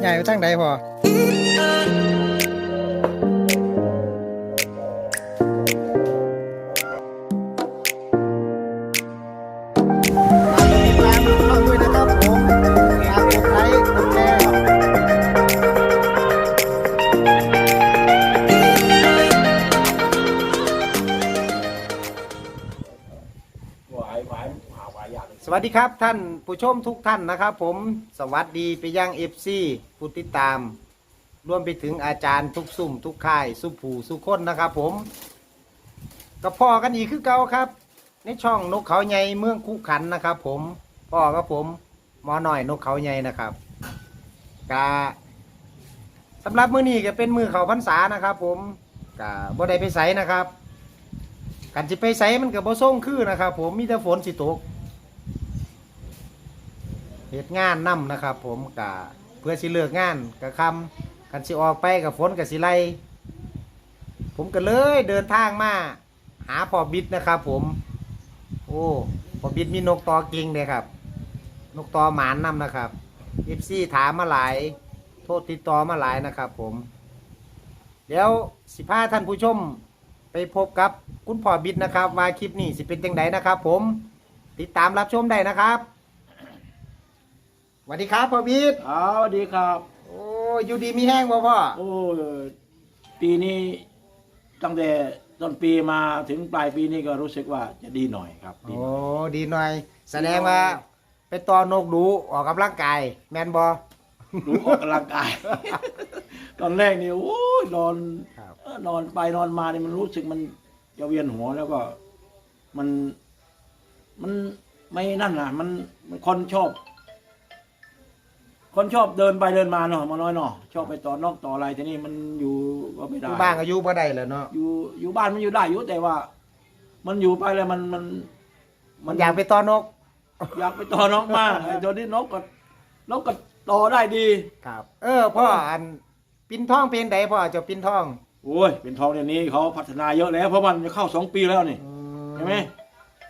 ใหญ่ไปทางใดพ่อ สวัสดีครับท่านผู้ชมทุกท่านนะครับ ผมสวัสดีไปยังเอฟซีผู้ติดตาม รวมไปถึงอาจารย์ทุกซุ่มทุกค่ายสุผูสุคนนะครับผมกับพ่อกันอีกคือเก่าครับ ในช่องนกเขาใหญ่เมืองคุขันนะครับ ผมพ่อกับผมหมอหน่อยนกเขาใหญ่นะครับกาสำหรับมือนี้ก็เป็นมือเขาพรรษานะครับ ผมกาบ่ได้ไปใสนะครับกันสิไปใสมันกับบ่ส่งคือนะครับ ผมมีแต่ฝนสิตก เหตุงานนํนะครับ ผมกะเพื่อสิเลิกงานกะคำกันสิออกไปกับฝนกับสิไลผมก็เลยเดินทางมา หาพอบิดนะครับ ผม โอ้พอบิดมีนกตอเก่งเลยครับ นกตอหมานนํนะครับเอฟซีถามมาหลาย โทษติดต่อมาหลายนะครับ ผม เดี๋ยวสิพาท่านผู้ชมไปพบกับคุณพ่อบิดนะครับ ว่าคลิปนี้สิเป็นจังไดนะครับ ผมติดตามรับชมได้นะครับ วัสดีครับพ่อบิดอ้าวสวัสดีครับ โอ้อยู่ดีมีแห้งบ่พ่อโอ้ยปีนี้ตั้งแต่ต้นปีมาถึงปลายปีนี้ก็รู้สึกว่าจะดีหน่อยครับดีโอ้หน่อยดีหน่อย แสดงว่า ไปตอนนกดูออกกำลังกาย แมนบอ รู้ออกกำลังกาย ตอนแรกนี่โอ้ยนอนครับ เอ้อนอนไปนอนมานี่มันรู้สึกมันจะเวียนหัวแล้วก็ มันมันไม่นั่นน่ะ มันมันคนชอบ คนชอบเดินไปเดินมาเนาะมาน้อยเนาะชอบไปต่อนอกต่ออะไรทีนี้มันอยู่ก็ไม่อได้ยู่บ้านอายุบ่ได้แล้วเนาะอยู่อยู่บ้านมันอยู่ได้อยู่แต่ว่า มันอยู่ไปแล้วมันมันมันอยากไปตอนนกอยากไปต่อนกมากไอ้ตัวนี้นกก็นกก็ต่อได้ดี ครับ เออพ่ออันปินทองเป็นไดพ่อเจะปินทองโอ้ยเป็นทองเดี๋ยวนี้เขาพัฒนาเยอะแล้ว เพราะมันจะเข้าสองปีแล้วนี่อืใช่ไหม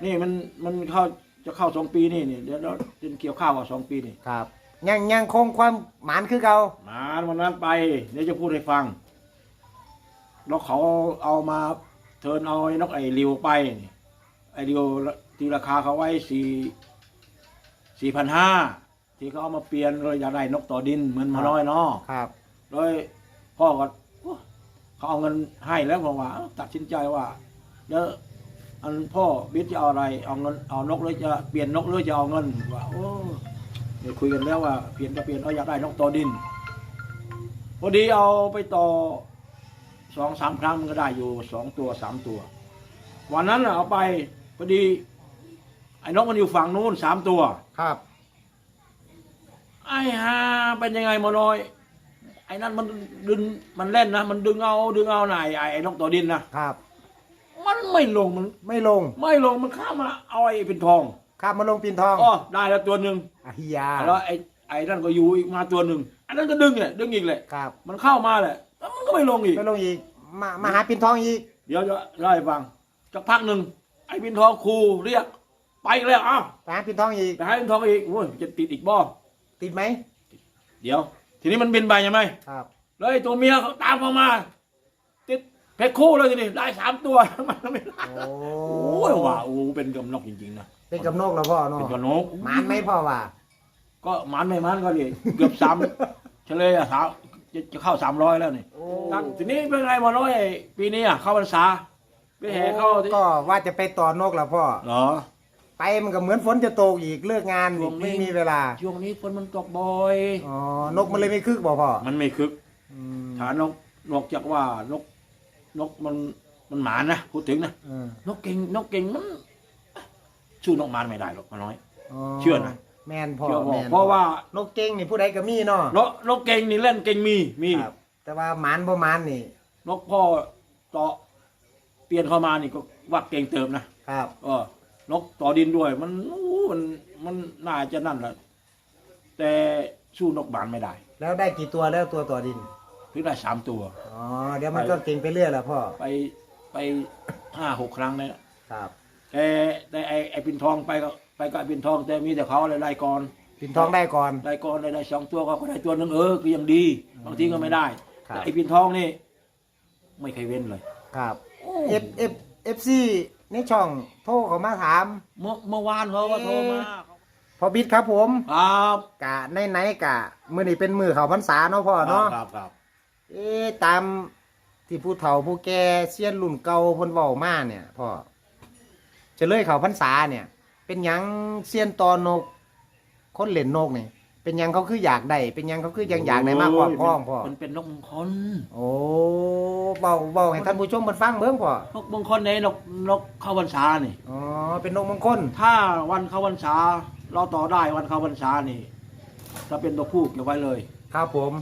นี่มันมันเข้าจะเข้าสองปีนี่นี่เดี๋ยวเราจะเกี่ยวข้าวกับสองปีนี่ครับ ยังยังคงความหมานคือเก่ามาวันนั้นไปเดี๋ยวจะพูดให้ฟัง แล้วเขาเอามาเทิร์นเอาไอ้นกไอ้ริวไปนี่ไอ้ริวที่ราคาเขาไว้สี่สี่พันห้าที่เขาเอามาเปลี่ยนเลยอยากได้นกต่อดินเหมือนหมาน้อยเนาะครับเลยพ่อก็โอ้เขาเอาเงินให้แล้วผมว่าเอ้าตัดสินใจว่าเดี๋ยวอันพ่อบิ๊กจะเอาอะไร เอาเงินเอานกหรือจะเปลี่ยนนกหรือจะเอาเงินว่าโอ้ เดี๋ยวคุยกันแล้วว่าเปลี่ยนก็เปลี่ยนเอาอยากได้นกต่อดินพอดีเอาไปต่อสองสามครั้งมันก็ได้อยู่สองตัวสามตัว วันนั้นน่ะเอาไปพอดีไอ้นกมันอยู่ฝั่งนู้นสามตัว ครับ ไอ้ฮาเป็นยังไงหมาน้อย ไอ้นั่นมันดึงมันเล่นนะมันดึงเอาดึงเอาไหนไอ้ไอ้นกต่อดินนะครับ มันไม่ลงมันไม่ลง ไม่ลงมันข้ามมาเอาไอ้เป็นทอง ข้ามมาลงปินทองอ๋อได้แล้วตัวหนึ่งอาฮิยาแล้วไอ้ไอ้นั่นก็อยู่อีกมาตัวหนึ่งอันนั้นก็ดึงเนี่ยดึงอีกเลยครับ มันเข้ามาแหละแล้วมันก็ไม่ลงอีกไม่ลงอีก มามาหาปินทองอีก เดี๋ยวจะเล่าให้ฟังสักพักหนึ่งไอ้เป็นทองครูเรียก ไปอีกแล้วอ้าวไปหาปินทองอีกไปให้เป็นทองอีกโอ้ยจะติดอีกบ่ติดไหมเดี๋ยว ทีนี้มันบินไปใช่ไหมครับแล้วไอ้ตัวเมียเขาตามเข้ามาติด เพชรคู่เลยทีนี้ได้สามตัว มันไม่ได้โอ้โอ้ยว่าโอ้เป็นกำนกจริงๆนะเป็นกับนกแล้วพ่อเนาะเป็นกำนกหมานไหมพ่อว่าก็หมันไม่หมันก็ดิเกือบสามเฉลยอะสามจะจะเข้าสามร้อยแล้วนี่โอ้ตั้งทีนี้เป็นไงมาน้อยปีนี้อะเข้าพรรษาไปแห่เข้าที่ก็ว่าจะไปต่อนกแล้วพ่อ เหรอ ไปมันก็เหมือนฝนจะตกอีกเลิกงานช่วงนี้ไม่มีเวลา ช่วงนี้ฝนมันตกบ่อย อ๋อ นกมันเลยไม่คึกบ่พ่อมันไม่คึก อืม ฐานนกนอกจากว่านก นกมันมันหมานนะพูดถึงนะเออนกเก่งนกเก่งมันสู้นกหมานไม่ได้หรอกมาน้อย เชื่อนะ แมนพ่อเชื่อบอกแม่นเพราะว่านกเก่งนี่ผู้ใดก็มีเนาะนกนกเก่งนี่เล่นเก่งมีมีครับแต่ว่าหมานบ่หมานนี่นกพ่อต่อเปลี่ยนเข้ามานี่ก็ว่าเก่งเติมนะครับ เออนกต่อดินด้วย มันอู้มันมันน่าจะนั่นแหละแต่สู้นกบานไม่ได้ แล้วได้กี่ตัวแล้วตัวต่อดิน เพิ่งได้สามตัว อ๋อ เดี๋ยวมันก็เก่งไปเรื่อยแหละพ่อ ไปไปห้าหกครั้งเนี่ยครับ แต่แต่ไอไอปินทองไปก็ไปกับไอปินทองแต่มีแต่เขาอะไรไล่ก่อนปินทองได้ก่อน ได้ก่อนได้ได้สองตัวก็ได้ตัวหนึงเออคือยังดีบางทีก็ไม่ได้ครับ แต่ไอ้ปินทองนี่ ไม่เคยเว้นเลยครับเอฟเอฟเอฟซีในช่องโทรเขามาถาม เมื่อเมื่อวานเขาก็โทรมาพอบิดครับผม ครับกะในไหนๆกะ มื้อนี้เป็นมือเขาพรรษาเนาะพ่อเนาะ ครับครับ เอ๊ะตามที่ผู้เฒ่าผู้แก่เซียนรุ่นเก่าเพิ่นเว้ามาเนี่ยพ่อจะเลยเขาพรรษาเนี่ย เป็นหยังเซียนตอนก คนเล่นนกนี่เป็นหยังเขาคืออยากได้เป็นหยังเขาคือยังอยากได้มากกว่าพ่อพ่อมันเป็นนกมงคลโอ้เบาเบาให้ท่านผู้ชมมันฟังเบิ่งพ่อนกมงคลในนกนกเข้าพรรษานี่อ๋อเป็นนกมงคลถ้าวันเข้าพรรษาเราต่อได้วันเข้าพรรษานี่ถ้าเป็นตัวผู้เก็บไว้เลย ครับผม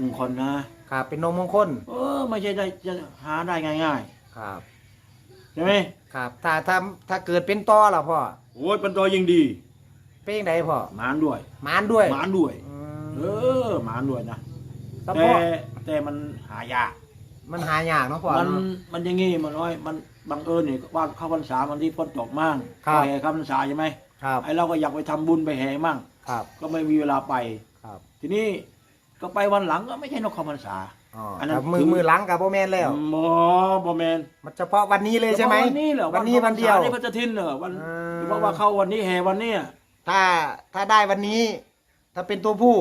มงคลนะครับเป็นนกมงคลเออไม่ใช่ได้จะหาได้ง่ายครับๆใช่ไหมครับถ้าถ้าถ้าเกิดเป็นตอล่ะพ่อโอ้ยเป็นตัวยิงดีเป็นยังไงพ่อหมานด้วยหมานด้วยหมานด้วย อืมเออหมานด้วยนะแต่แต่พ่อแต่มันหายากมันหายากเนาะพ่อ มันเนาะมันอยังงี้มันน้อย มันบังเอิญนี่ว่าเข้าพรรษามันที่ฝนตกมั่งครับ แห่เข้าพรรษาใช่ไหมครับไอเราก็อยากไปทำบุญไปแห่มั่ง ครับก็ไม่มีเวลาไป ครับ ทีนี้ ก็ไปวันหลังก็ไม่ใช่นกเข้าพรรษา อ๋ออันนั้นครับมือคือ มือหลังกับพ่อแม่นแล้ว หมอบ่แมนมันเฉพาะวันนี้เลยใช่ไหมวันนี้เหรอวันนี้วันเดียวนี่พระจะทินเหรอวันอ่าเพราะว่าเข้าวันนี้แห่วันเนี้ยถ้าถ้าได้วันนี้ ถ้าเป็นตัวผู้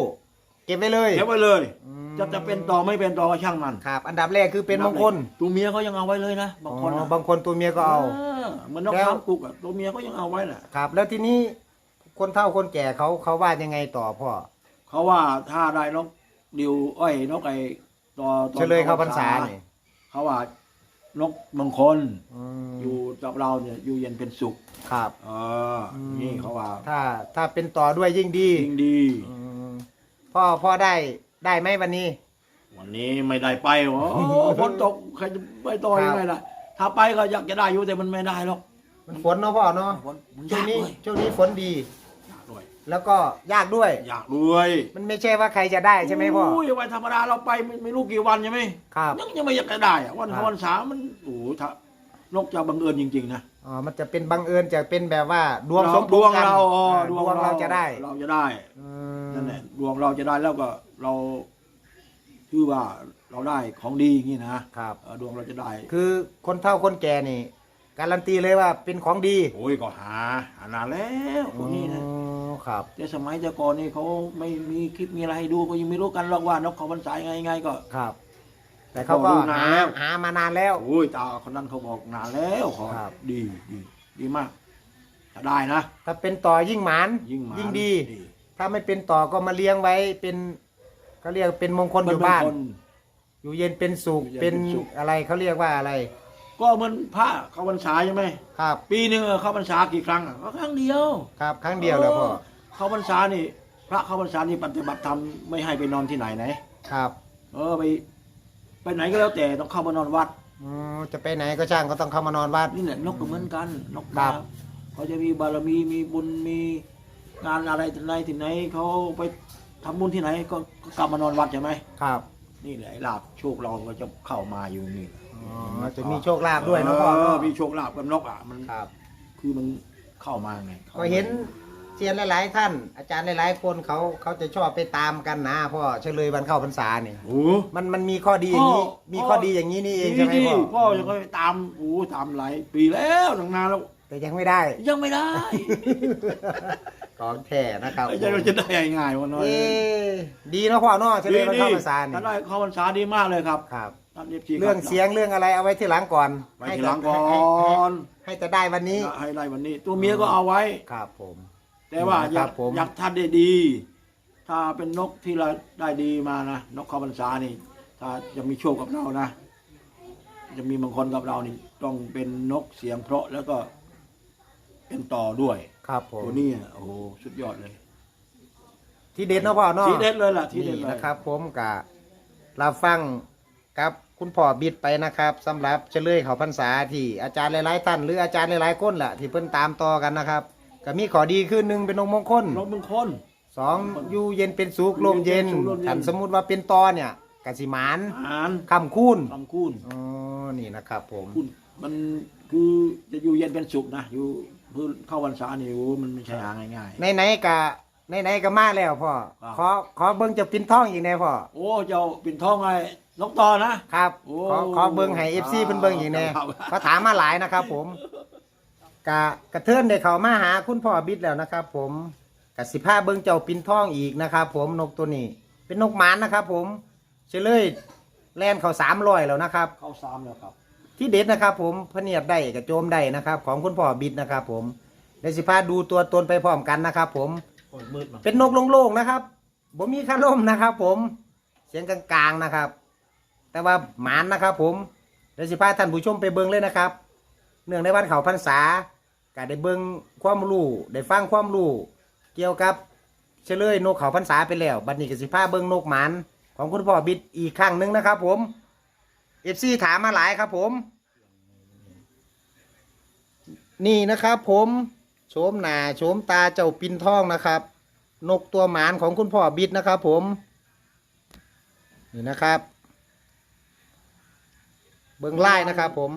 เก็บไว้เลย เก็บไว้เลย อืม จะจะเป็นต่อไม่เป็นต่อก็ช่างมันครับ อันดับแรกคือเป็นมงคลตัวเมียเขายังเอาไว้เลยนะบางคนอ๋อน่ะบางคนตัวเมียก็เอา เออเหมือนนกแล้วข้ามกุกอะตัวเมียก็ยังเอาไว้น่ะครับ แล้วทีนี้คนเฒ่าคนแก่เขาเขาว่ายังไงต่อพ่อเขาว่าถ้าได้นก ดิวอ้อยนกไอ้ต่อต่อเฉลยเข้าพรรษาเนี่ยเขาว่านกมงคลอืมอยู่กับเราเนี่ยอยู่เย็นเป็นสุขครับเอออมนี่เขาว่า ถ้าถ้าเป็นต่อด้วยยิ่งดียิ่งดีอืมพ่อพ่อได้ได้ไหมวันนี้ วันนี้ไม่ได้ไปโอ้โหฝนตกใครจะไปต่อครับยังไงล่ะ ถ้าไปก็อยากจะได้อยู่แต่มันไม่ได้หรอกมันฝนเนาะพ่อเนาะฝนมันช่วยางกนี้ด้วยช่วงนี้ฝนดียากด้วย แล้วก็ยากด้วย อยากด้วยมันไม่ใช่ว่าใครจะได้ใช่ไหมพ่อโยวันธรรมดาเราไปไม่ไม่รู้กี่วันใช่ไหมครับ ยังยังไม่อยากจะได้อะวันครับ วันสามมันโอ้โหถ้านกจะบังเอิญจริง ๆ นะอ๋อมันจะเป็นบังเอิญจะเป็นแบบว่าดวงเราสมพดงวงษ์กันเราอ๋ออ่าดดววงงเราจะได้เราจะได้อืมนั่นแหละดวงเราจะได้แล้วก็เราคือว่าเราได้ของดีอย่างนี้นะครับ เออดวงเราจะได้คือคนเฒ่าคนแก่นี่ การันตีเลยว่าเป็นของดีโอ้ยก็หาหานานแล้วพวกนี้นะอ๋อ ครับ แต่สมัยแต่ก่อนนี่เขาไม่มีคลิปมีอะไรให้ดูก็ยังไม่รู้กันหรอกว่านกเขาบรรสายไงไงก็ ครับ แต่เขาก็ก็ดูนานหาแล้วหามานานแล้ว โอ้ยตาคนนั้นเขาบอกนานแล้วเขาครับ ดีดีดีมากถ้าได้นะ ถ้าเป็นต่อยิ่งหมานยิ่งหมายิ่งดี ถ้าไม่เป็นต่อก็มาเลี้ยงไว้เป็นเขาเรียกเป็นมงคลอยู่บ้านมัเป็คอยู่เย็นเป็นสุขอยู่เย็นเป็นเป็นสุข อะไรเขาเรียกว่าอะไร ก็เหมือนพระเขาบรรษาใช่ไหมครับปีหนึ่งเขาบรรษากี่ครั้งอะก็ครั้งเดียวครับครั้งเดียวแล้วพ่อเขาบรรษานี่ พระเขาบรรษานี่ปฏิบัติธรรมไม่ให้ไปนอนที่ไหนไหนครับ เออไปไปไหนก็แล้วแต่ต้องเข้ามานอนวัดอืมจะไปไหนก็ช่างก็ต้องเข้ามานอนวัดนี่แหละนกก็เหมือนกันนกครัมาบเขาจะมีบารมีมีบุญมีงานอะไรที่ไหนที่ไหนเขาไปทำบุญที่ไหนก็ก็กลับมานอนวัดใช่ไหมครับ นี่แหละไอ้ลาบโชคเราก็จะเข้ามาอยู่นี่ อ๋อจะมีโชคลาภด้วยนะพ่อเอเนาะอมีโชคลาภกับนกอะมันครับ คือมันเข้ามาไงข้าก็มาเห็นเซียนหลายๆท่าน อาจารย์หลายๆคนเขาเขาจะชอบไปตามกันนะพ่อเฉลยวันเข้าพรรษาเนี่ยโอ้ มันมันมีข้อดีอย่างนี้พ่อ มีข้อดีอย่างนี้นี่เองใช่ไหมดีพ่อพ่อจะก็ไปตามโอ้ตามหลายปีแล้วตั้งนานแล้ว แต่ยังไม่ได้ ยังไม่ได้ของแท้นะครับไม่ใช่เราจะได้ง่ายๆวันน้อยเอ๊ะดีเนาะพ่อเนาะเฉลยวันเข้าพรรษาถ้าเนี่ยได้เข้าพรรษาดีมากเลยครับ ครับ ท่าน FG เรื่องเสียงเรื่องอะไรเอาไว้ที่หลังก่อนไว้ทีหลังก่อให้ให้นให้จะได้วันนี้ให้ได้วันนี้ ตัวเมียก็เอาไว้ครับผม แต่ว่าอครัยากบผมอยากท่านได้ดี ถ้าเป็นนกที่เราได้ดีมานะนกเข้าพรรษานี่ ถ้าจะมีโชคกับเรานะจะมีบางคนกับเรานี่ต้องเป็นนกเสียงเพราะแล้วก็เป็นต่อด้วย ครับผมตัวนี้อะโอ้โหสุดยอดเลยที่เด็ดเนาะพ่อเนาะทีเด็ดเลยล่ะทีเด็ดนี่เลยนะครับ ผมกะเราฟัง กับคุณพ่อบิดไปนะครับสำหรับเฉลยเขาพรรษาที่อาจารย์หลายๆท่านหรืออาจารย์หลายๆคนแหละที่เพิ่นตามต่อกันนะครับก็มีขอดีขึ้นหนึ่งเป็นองค์มงคลนกมงคลสองอยู่เย็นเป็นสุขลมเย็นอยู่เย็นเป็นสุขลมเย็นถ้าสมมุติว่าเป็นตอเนี่ยกสิหมานอาหารคำคูณคำคูณอ๋อนี่นะครับ ผมคูณมันคคือจะอยู่เย็นเป็นสุขนะอยู่พื้นเข้าวันษานี่โอ้มันไม่ใช่หาง่ายในไหนๆกะในไหนๆก็มาแล้วพ่อครับขอขอเบิ่งเจะปินท่องอีกแน่พ่อๆโอ้เจ้าปิ่นทองไง นกต่อนะ ครับโอ้ ขอขอเบิ่งให้ FC เพิ่นเบิ่งอีกแน่ครับเขาถามมาหลายนะครับผมกะกระเทือนได้เข้ามาหาคุณพ่อบิดแล้วนะครับผมกะสิพาเบิ่งเจ้าปินท่องอีกนะครับผมนกตัวนี้ เป็นนกหมานนะครับผมเฉลยแล่นเขา300แล้วนะครับ เข้าสามแล้วครับ ที่เด็ดนะครับผมพะเนียดได้กับโจมได้นะครับ ของคุณพ่อบิดนะครับผมเดี๋ยวสิพาดูตัวตนไปพร้อมกันนะครับผม โอ้ยมืดมาเป็นนกโล่งๆนะครับผมมีคาร่มนะครับผม เสียงกลางๆนะครับ แต่ว่าหมานนะครับผมเดี๋ยวสิพาท่านผู้ชมไปเบิ้งเลยนะครับ เนื่องในวันเขาพรรษาก็ได้เบิ้งความรู้ได้ฟังความรู้เกี่ยวกับเฉลยนกเขาพรรษาไปแล้วบัดนี้ก็สิพาเบิ้งนกหมานของคุณพ่อบิดอีกครั้งหนึ่งนะครับ ผมเอฟซีถามมาหลายครับผม นี่นะครับ ผมโฉมหน้าโฉมตาเจ้าปินทองนะครับ นกตัวหมานของคุณพ่อบิดนะครับ ผมนี่นะครับ เบิ้งไล่นะครับผม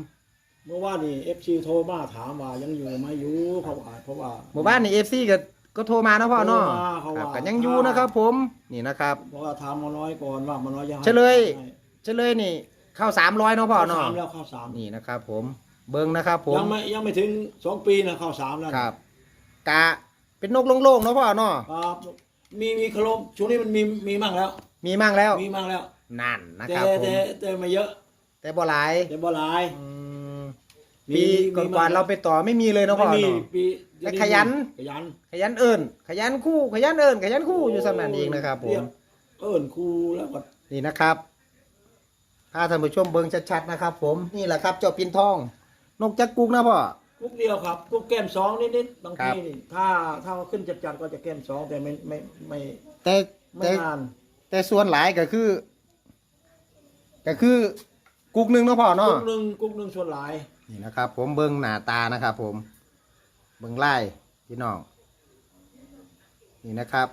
เมื่อวานนี่เอฟซีโทรมาถามว่ายังอยู่ไหมอยู่เขาว่าเพราะว่า หมู่บ้านนี่เอฟซีก็ก็โทรมานะพ่อเนาะโทรมาเขาคว่ารับก็ยังอยู่นะครับผมนี่นะครับ เพราะว่าถามมาน้อยก่อนว่ามาน้อยยังให้เฉลย ให้เฉลยนี่เข้าสามร้อยเนาะพ่อเนาะเข้าสามแล้วเข้าสามนี่นะครับผมเบิ้งนะครับผมยังไม่ยังไม่ถึงสองปีนะเข้าสามแล้วครับ กะเป็นนกโล่งๆเนาะพ่อเนาะครับมีมีขลมช่วงนี้มันมีมีมั่งแล้ว มีมั่งแล้วมีมั่งแล้ว นั่นนะแต่ครับผมแต่แต่ไม่เยอะ แต่บ่หลายแต่บ่หลายอืมมีปีมีก่อนๆเราไปต่อไม่มีเลยเนาะพ่อไม่มีเนาะ ปีแต่ขยัน ขยันขยันเอิญขยันคู่ขยันเอิญขยันคู่อยู่สำนันเองนะครับผม เยกเอิ้นครูแล้วก็นี่นะครับ ถ้าท่านผู้ชมเบิ่งชัดๆนะครับ ผมนี่แหละครับ เจ้าปินทอง นกจักกุกนะพ่อ กุ๊กเดียวครับกุ๊กแก้มสองนิดๆบางครัทีบนี่ถ้าถ้าเขาขึ้นจัดๆก็จะแก้มสองแต่ไม่ไม่ไม่แต่ไม่แต่นานแต่ส่วนหลายก็คือ ก็คือ กุกหนึ่งเนาะพ่อเนาะกุ๊กหนึ่งกุ๊กหนึ่งส่วนหลายนี่นะครับ ผมเบิ่งหน้าตานะครับ ผม เบิ่งไล่พี่น้องนี่นะครับ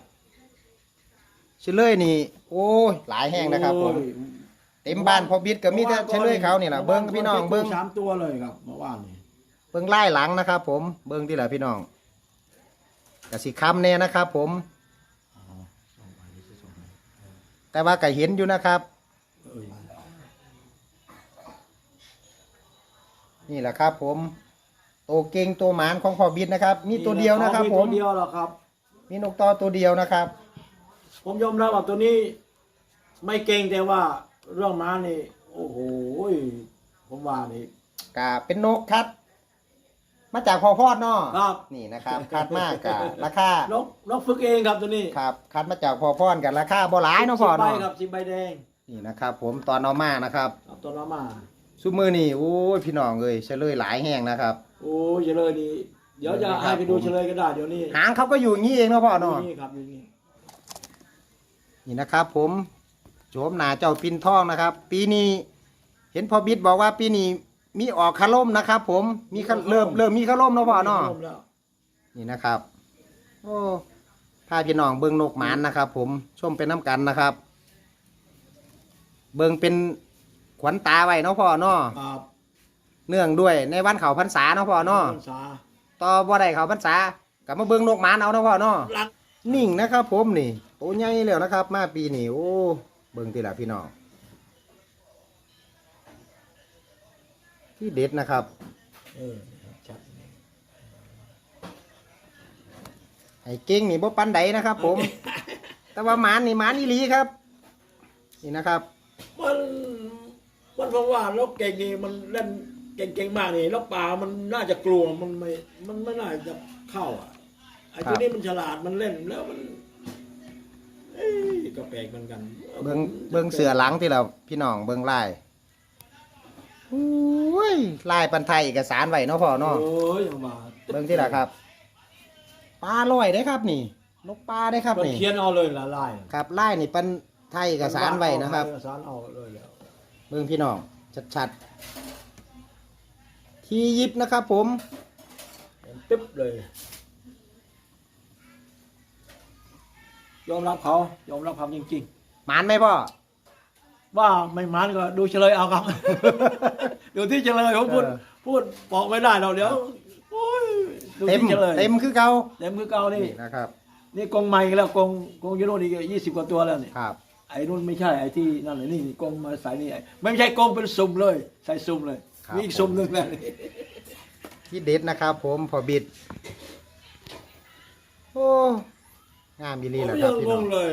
เฉลยนี่ โอ้ยหลายแห้งนะครับผม โอ้ยเต็มบ้านพอบิดก็มีแต่เฉลยเขานี่แหละเบิ้งพี่น้องเบิ้งสามตัวเลยครับเมื่อวานนี่เบิ้งไล่หลังนะครับ ผมเบิ้งที่แหละพี่น้องกสิคำเนี่ยนะครับ ผม แต่ว่าก็เห็นอยู่นะครับ เอ้ย นี่แหละครับ ผมโตเก่งตัวหมานของพอบิดนะครับ มีตัวเดียวนะครับมีผตัมวเดียวหรอครับ มีนกต่อตัวเดียวนะครับ ผมยอมรับว่าตัวนี้ ไม่เก่งแต่ว่าเรื่องม้านี่ โอ้โหผมว่านี่กาเป็นนกครับมาจากพอพอดเนาะครับนี่นะครับคัดมากกะราคานกนกฝึกเองครับตัวนี้ครับคัดมาจากพอพอดกันราคาบ่หลายเนาะพ่อสิบใบเนาะครับสิบใบแดงนี่นะครับ ผมตอนเอามานะครับครับตัวน้ำมา ซุมือนี่โอ้ยพี่น้องเอ้ยเฉลยหลายแห้งนะครับ โอ้ยเฉลยนี่เดี๋ยวจะให้ไปดูเฉลยก็ได้เดี๋ยวนี้หางเขาก็อยู่อย่างนี้เองเนาะพ่อเนาะนี่ครับนี่นี่นี่นะครับ ผมโฉมหนาเจ้าปินทองนะครับ ปีนี้ เห็นพอบิดบอกว่าปีนี้มีออกคาร่มนะครับ ผมมีคาเริ่มเริ่มมีคาร่มเนาะพ่อเนาะร่มแล้วนี่นะครับ โอ้พาพี่น้องเบิ้งนกหมานนะครับ ผมชมเป็นน้ำกันนะครับ เบิ้งเป็น ขวัญตาไว้เนาะพ่อเนาะครับเนื่องด้วยในวันเขาพรรษาเนาะพ่อเนาะพรรษาต่อบ่ได้เขาพรรษากลับมาเบิ้งนกหมานเอาเนาะพ่อเนาะหลังนิ่งนะครับผมนี่โตใหญ่แล้วนะครับ มาปีนี้โอ้เบิ่งทีละพี่น้องที่เด็ดนะครับ เออชัดไอ้เก่งนี่บ่ปันใดนะครับ ผม แต่ว่าหมานนี่หมานอีหลีครับ นี่นะครับ มัน มันเพราะว่าลกเก่งนี่มันเล่นเก่งๆมากนี่ลกป่ามันน่าจะกลัวมันไม่มันไม่น่าจะเข้าอะไอ้ครัตัวบนี้มันฉลาดมันเล่นแล้วมันเอ้ยก็แปลกเหมือนกันเบิ่งเบิ่งเสือหลังที่เราพี่น้องเบิ่งลายโอ้ยลายปันไทยเอกสารไว้เนาะพ่อเนาะโอ้ยยังมาเบิ่งที่ละครับปลาลอยได้ครับนี่นกปลาได้ครับมันนี่เขียนเอาเลยละลายครับลายนี่ปันไทยเอกสารไว้นะครับเอกสารเอาเลยแล้วเบิ่งพี่น้อง ชัดๆ ที่ยิบนะครับผมเห็นตึ๊บเลย ยอมรับเขายอมรับเขาจริงหมานไหมพ่อ ๆ ว่าไม่มันก็ดูเฉลยเอาครับ ดูที่เฉลยผมพูด เออ พูดบอกไม่ได้เราเดี๋ยวโอ้ยดูเต็มจริงเลยเต็มคือเก่าเต็มคือเก่านี่นี่นะครับ นี่กรงใหม่แล้วกรงกรงยูโรนี่ยี่สิบกว่าตัวแล้วนี่ครับ ไอ้นู่นไม่ใช่ไอ้ที่นั่นเลยนี่นี่กรงมาใส่นี่ไอ้ไม่ใช่กรงเป็นซุ่มเลย ใส่ซุ่มเลยมีอีกซุ่มหนึ่งแล้วนี่ที่เด็ดนะครับผมพอบิด โอ้งามดีลีแหละคยัรับงพี่งน้องงเลย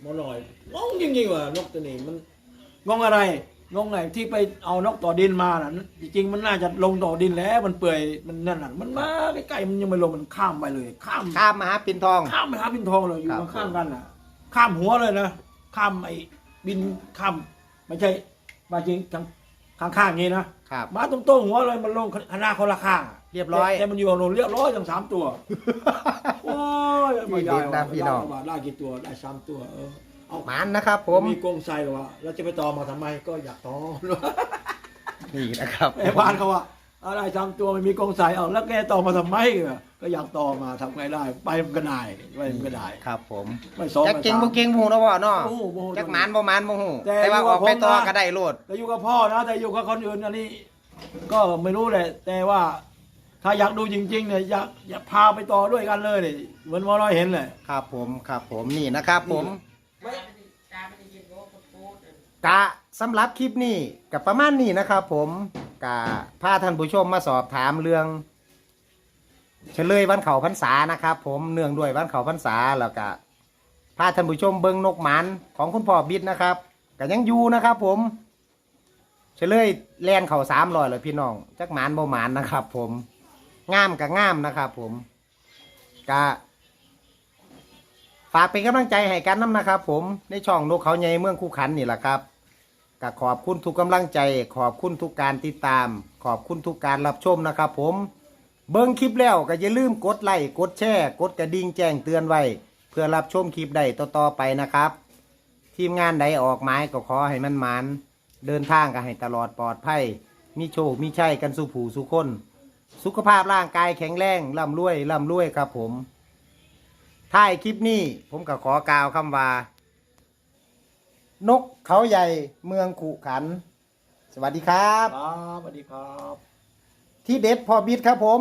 หมอหน่อยงงจริงๆว่ะนกตัวนี้มันงงอะไรงงไหนที่ไปเอานกต่อดินมาน่ะจริงๆมันน่าจะลงต่อดินแล้ว มันเปื่อยมันนั่นน่ะมันมาใกล้ๆมันยังไม่ลงมันข้ามไปเลย ข้ามข้ามมาหาปินทอง ข้ามไปหาบินทองเลยอยู่ครับ ข้างๆกันน่ะ ข้ามหัวเลยนะ ข้ามไอ้บินข้ามไม่ใช่มาจริงข้างข้างๆอย่างนี้นะครับ มาตรงๆหัวเลยมันลงคณะคนละข้างะเรียบร้อยแต่แต่มันอยู่ลงเรียบร้อยทั้งสามตัว โอ้ยที่เด็ดนะพี่น้องได้ได้กี่ตัวได้สามตัวเออเอาหมันนะครับ ผมมีกรงใส่หรอวะแล้วจะไปต่อมาทำไมก็อยากต่อ นี่นะครับแม่บ้านเขาว่าอะไรสามตัวไม่มีกรงใส่เอาแล้วแกต่อมาทำไมอะ ก็อยากต่อมาทำไงได้ ไปมันก็ได้ไปมันก็ได้ครับผมไม่สองจักไม่เก่งสาม บ่เก่งบ่ฮู้เนาะพ่อเนาะโอ้โหบ่ฮู้จักหมานบ่หมานบ่ฮู้แต่แต่ว่าออกไปต่ออยู่กับผมนะ ก็ได้โลด แต่อยู่กับพ่อนะ แต่อยู่กับคนอื่นอันนี้ ก็ไม่รู้แหละ แต่ว่า ถ้าอยากดูจริงๆเนี่ยอยากอยากพาไปต่อด้วยกันเลยเนี่ยเหมือนว่าเราเห็นเลย ครับผมครับผมนี่นะครับผมกะสำหรับคลิปนี้กับประมาณนี้นะครับผมกะพาท่านผู้ชมมาสอบถามเรื่อง เฉลยวันเขาพรรษานะครับผมเนื่องด้วยวันเขาพรรษาแล้วก็พาท่านผู้ชมเบิ้งนกหมันของคุณพ่อบิดนะครับก็ยังอยู่นะครับผมเฉลยแลนเขาสามรอยเลยพี่น้องจักหมานบ่หมานนะครับ ผมงามกับงามนะครับ ผมกะฝากเป็นกำลังใจให้กันน้ำนะครับ ผมในช่องนกเขาใหญ่เมืองคู่ขันนี่แหละครับก็ขอบคุณทุกกำลังใจ ขอบคุณทุกการติดตาม ขอบคุณทุกการรับชมนะครับ ผม เบิ้งคลิปแล้วก็อย่าลืมกดไลค์กดแชร์กดกระดิ่งแจ้งเตือนไว้ เพื่อรับชมคลิปได้ต่อๆไปนะครับ ทีมงานใดออกไม้ก็ขอให้มันมันเดินทางก็ให้ตลอดปลอดภัยมีโชคมีชัยกันสุผูสุคน สุขภาพร่างกายแข็งแรงร่ำรวยร่ำรวยครับผมท้ายคลิปนี้ผมก็ขอกล่าวคำว่า นกเขาใหญ่เมืองขุขัน สวัสดีครับ ครับสวัสดีครับ ที่เด็ดพอบิดครับผม